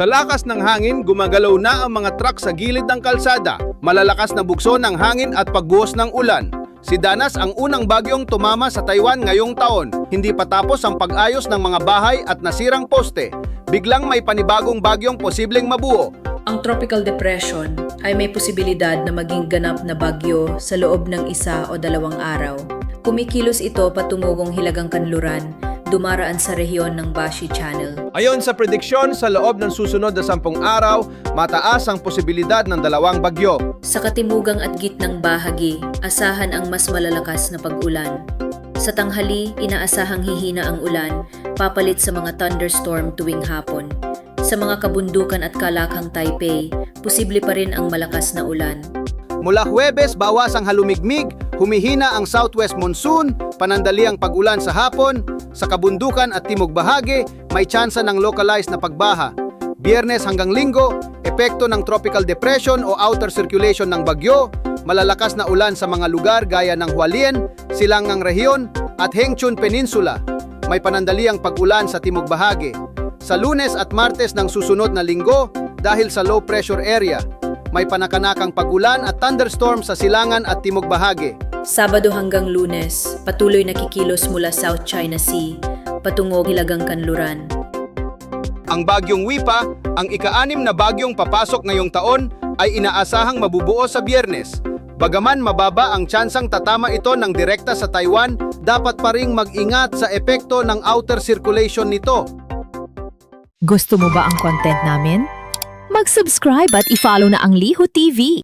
Sa lakas ng hangin, gumagalaw na ang mga truck sa gilid ng kalsada. Malalakas na bugso ng hangin at pagbuhos ng ulan. Si Danas ang unang bagyong tumama sa Taiwan ngayong taon. Hindi pa tapos ang pag-ayos ng mga bahay at nasirang poste. Biglang may panibagong bagyong posibleng mabuo. Ang tropical depression ay may posibilidad na maging ganap na bagyo sa loob ng isa o dalawang araw. Kumikilos ito patungogong Hilagang Kanluran, dumaraan sa rehiyon ng Bashi Channel. Ayon sa prediksyon, sa loob ng susunod na sampung araw, mataas ang posibilidad ng dalawang bagyo. Sa katimugang at gitnang bahagi, asahan ang mas malalakas na pag-ulan. Sa tanghali, inaasahang hihina ang ulan, papalit sa mga thunderstorm tuwing hapon. Sa mga kabundukan at kalakhang Taipei, posible pa rin ang malakas na ulan. Mula Huwebes, bawas ang halumigmig, humihina ang southwest monsoon, panandali ang pag-ulan sa hapon, sa kabundukan at timog bahagi, may tsansa ng localized na pagbaha. Biyernes hanggang linggo, epekto ng tropical depression o outer circulation ng bagyo, malalakas na ulan sa mga lugar gaya ng Hualien, Silangang Rehiyon at Hengchun Peninsula. May panandaliang pag-ulan sa timog bahagi. Sa lunes at martes ng susunod na linggo, dahil sa low pressure area, may panakanakang pag-ulan at thunderstorm sa silangan at timog bahagi. Sabado hanggang lunes, patuloy na kikilos mula South China Sea, patungo Hilagang Kanluran. Ang bagyong Wipa, ang ika-anim na bagyong papasok ngayong taon, ay inaasahang mabubuo sa biyernes. Bagaman mababa ang tsansang tatama ito ng direkta sa Taiwan, dapat pa ring mag-ingat sa epekto ng outer circulation nito. Gusto mo ba ang content namin? Mag-subscribe at i-follow na ang Liho TV.